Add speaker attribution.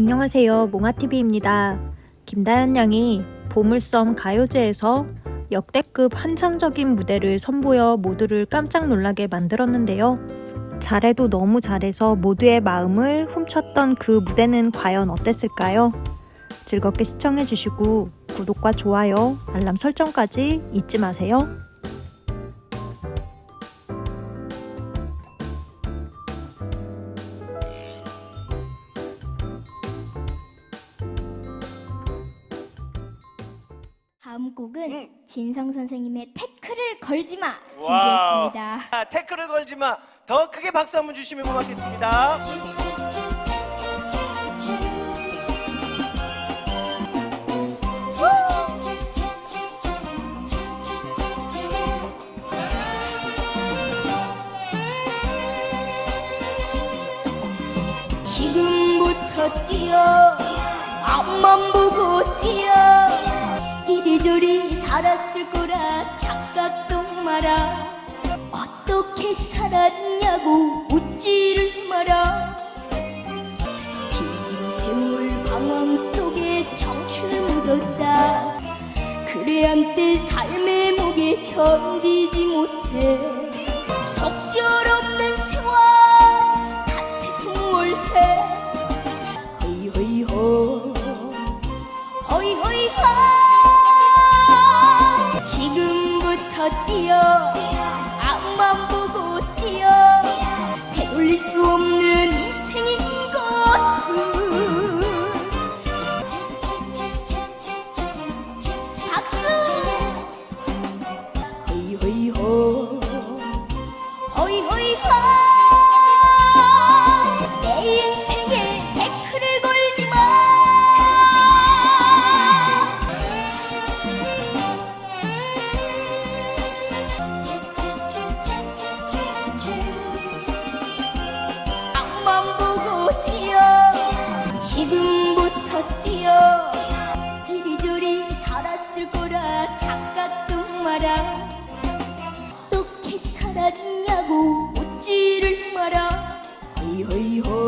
Speaker 1: 안녕하세요. 몽아TV입니다. 김다현 양이 보물섬 가요제에서 역대급 환상적인 무대를 선보여 모두를 깜짝 놀라게 만들었는데요. 잘해도 너무 잘해서 모두의 마음을 훔쳤던 그 무대는 과연 어땠을까요? 즐겁게 시청해주시고 구독과 좋아요, 알람 설정까지 잊지 마세요.
Speaker 2: 다음 곡은
Speaker 3: 응.
Speaker 2: 진성 선생님의 태클을 걸지마 준비했습니다.
Speaker 3: 자, 태클을 걸지 마. 더 크게 박수 한번 주시면 고맙겠습니다.
Speaker 2: 지금부터 뛰어 앞만 보고 뛰어 이리저리 살았을 거라 착각도 마라. 어떻게 살았냐고 묻지를 마라. 긴 세월 방황 속에 청춘을 묻었다. 그래 한때 삶의 목에 견디지 못해. 속절없는 뛰어. 앞만 보고 뛰어. 되돌릴 수 없는 인생인 것은 박수! 허이허이허. 허이허이허 앞만 보고 뛰어. 지금부터 뛰어. 이리저리 살았을 거라 착각도 마라. 어떻게 살았냐고 묻지를 마라 허이허이허